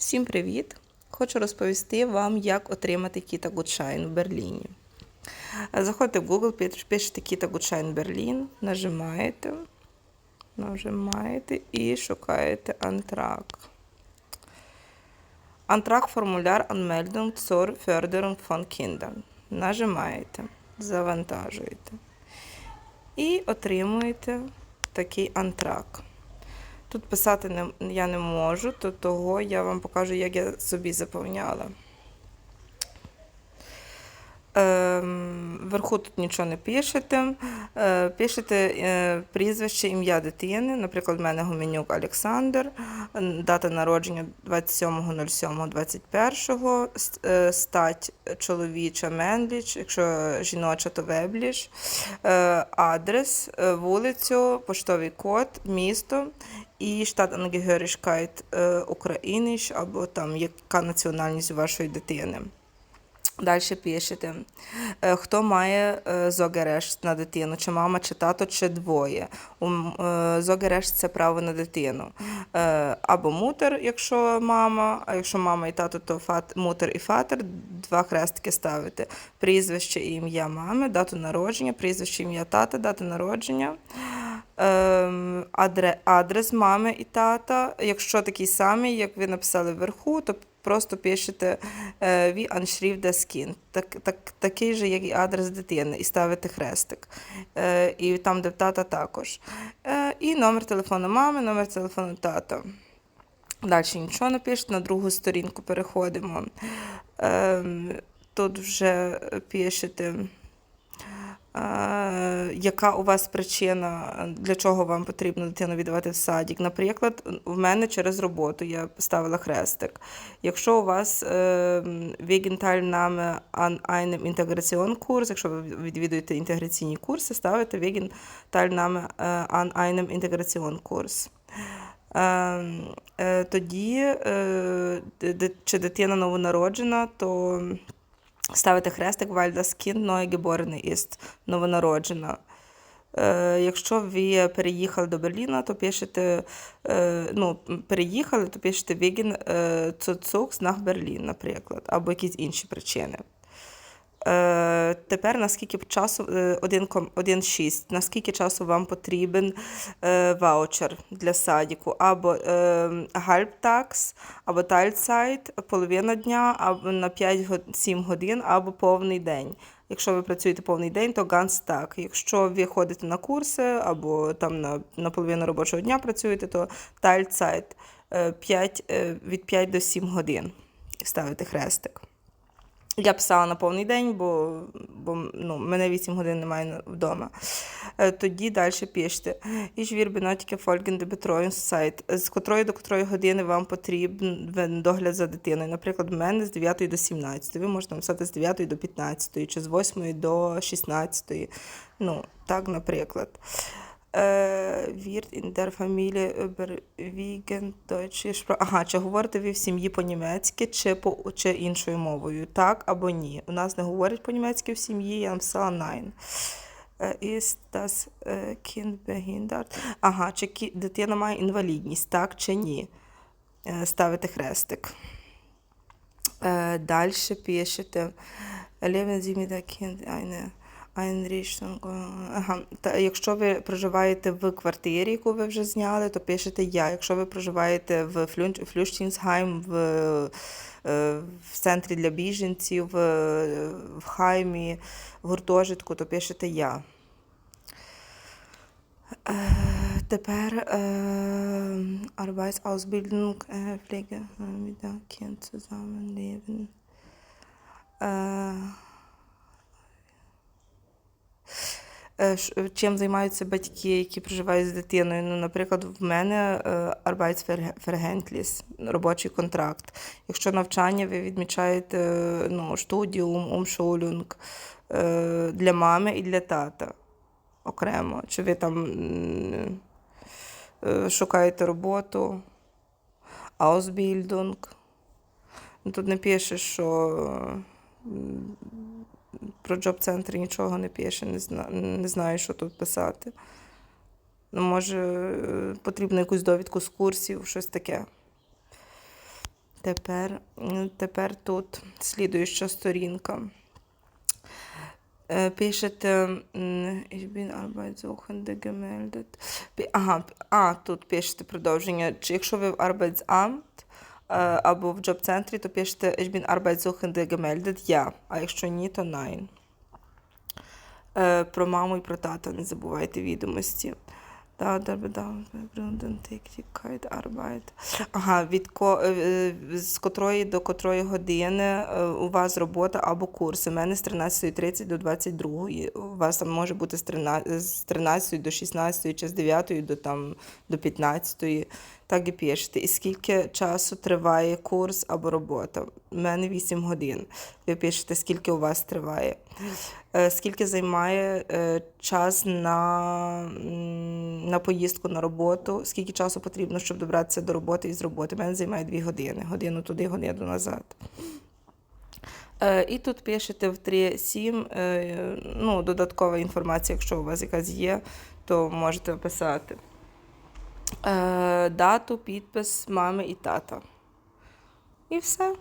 Всім привіт! Хочу розповісти вам, як отримати Кіта Гудшайн в Берліні. Заходите в Google, пиш- пишете Кіта Гудшайн Берлін, нажимаєте, нажимаєте і шукаєте Антрак. Антрак формуляр Anmeldung zur Förderung von Kindern. Нажимаєте, завантажуєте. І отримуєте такий антрак. Тут писати не, я не можу, то того я вам покажу, як я собі заповняла. Ем, вверху тут нічого не пишете. Е, пишете е, прізвище, ім'я дитини. Наприклад, в мене Гуменюк Олександр, дата народження 27.07.21, с- е, стать чоловіча Менліч, якщо жіноча, то Вебліш, е, адрес, вулицю, поштовий код, місто і штат е, України або там яка національність вашої дитини. Далі пишете, е, хто має е, зогерешт на дитину, чи мама, чи тато, чи двоє. Е, Зогерешт це право на дитину. Або мутер, якщо мама, а якщо мама і тато, то фат, мутер і фатер, два хрестики ставите. Прізвище і ім'я мами, дату народження, прізвище ім'я тата, дата народження. Ем, адре, адрес мами і тата. Якщо такий самий, як ви написали вверху, то просто пишете е, wie Anschrift. Так, так, такий же, як і адрес дитини, і ставите хрестик. Е, і там, де тата також. Е, і номер телефону мами, номер телефону тата. Далі нічого не пишете, на другу сторінку переходимо. Ем, тут вже пишете. Яка у вас причина, для чого вам потрібно дитину віддавати в садик? Наприклад, в мене через роботу я ставила хрестик. Якщо у вас Teilnahme an einem Integrationskurs, якщо ви відвідуєте інтеграційні курси, ставите е, an einem Integrationskurs. Е, е, тоді, е, чи дитина новонароджена, то ставите хрестик weil das Kind Іст, новонароджена. Е, якщо ви переїхали до Берліна, то пишете, е, ну, переїхали, то пишете Вігін е, Zuzugs nach Berlin, наприклад, або якісь інші причини. Е, тепер наскільки часу е, 1,6, наскільки часу вам потрібен е, ваучер для садіку, або е, halbtags, або Teilzeit, половина дня, або на 5-7 годин, або повний день. Якщо ви працюєте повний день, то Ganztag. Якщо ви ходите на курси або там на, на половину робочого дня працюєте, то е, 5, е, від 5 до 7 годин ставите хрестик. Я писала на повний день, бо, бо ну, мене 8 годин немає вдома. Е, Тоді далі пишете. Ж wir benötigen folgende Betreuungszeit. З котрої до котрої години вам потрібен догляд за дитиною. Наприклад, в мене з 9 до 17. Ви можете написати з 9 до 15, чи з 8 до 16. Ну, так, наприклад. Wird in der Familie überwiegend deutsche Sprache. Ага, чи говорите ви в сім'ї по-німецьки, чи, по, чи іншою мовою? Так або ні. У нас не говорять по-німецьки в сім'ї, я написала nein. Е, Ist das е, Kind behindert? Ага, чи дитина має інвалідність, так чи ні? Е, Ставите хрестик. Далі пишете. Leben Sie mit der Kind eine. Ага. Та, якщо ви проживаєте в квартирі, яку ви вже зняли, то пишете я. Якщо ви проживаєте в Флюн- в, е, в центрі для біженців, в, Хаймі, в гуртожитку, то пишете я. Е, Тепер е, Arbeitsausbildung, Pflege Kind zusammenleben. Е, е, ш- Чим займаються батьки, які проживають з дитиною? Ну, наприклад, в мене е, Arbeitsverhältnis, робочий контракт. Якщо навчання, ви відмічаєте е, ну, студіум, умшулюнг е, для мами і для тата окремо. Чи ви там е, шукаєте роботу, Ausbildung. Ну, Тут не пише, що про джоб-центр нічого не пише, не, зна, не знаю, що тут писати. Ну, може, потрібно якусь довідку з курсів, щось таке. Тепер, тепер тут слідуюча сторінка. Е, Пишете Ага, а, тут пишете продовження. Чи якщо ви в Arbeitsamt або в джоб-центрі, то пишете Ich bin Arbeitssuchende gemeldet, я. А якщо ні, то nein. Е, Про маму і про тата не забувайте відомості. Ага, від ко, е, е, з котрої до котрої години е, у вас робота або курс. У мене з 13.30 до 22. У вас там може бути з 13, з 13 до 16 чи з 9 до, там, до 15. Так і пишете. І скільки часу триває курс або робота? У мене 8 годин. Ви пишете, скільки у вас триває. Е, Скільки займає е, час на, на поїздку на роботу, скільки часу потрібно, щоб добратися до роботи і з роботи. У мене займає 2 години. Годину туди, годину назад. Е, І тут пишете в 3.7, е, ну, додаткова інформація, якщо у вас якась є, то можете описати. Е, Дату, підпис мами і тата. І все.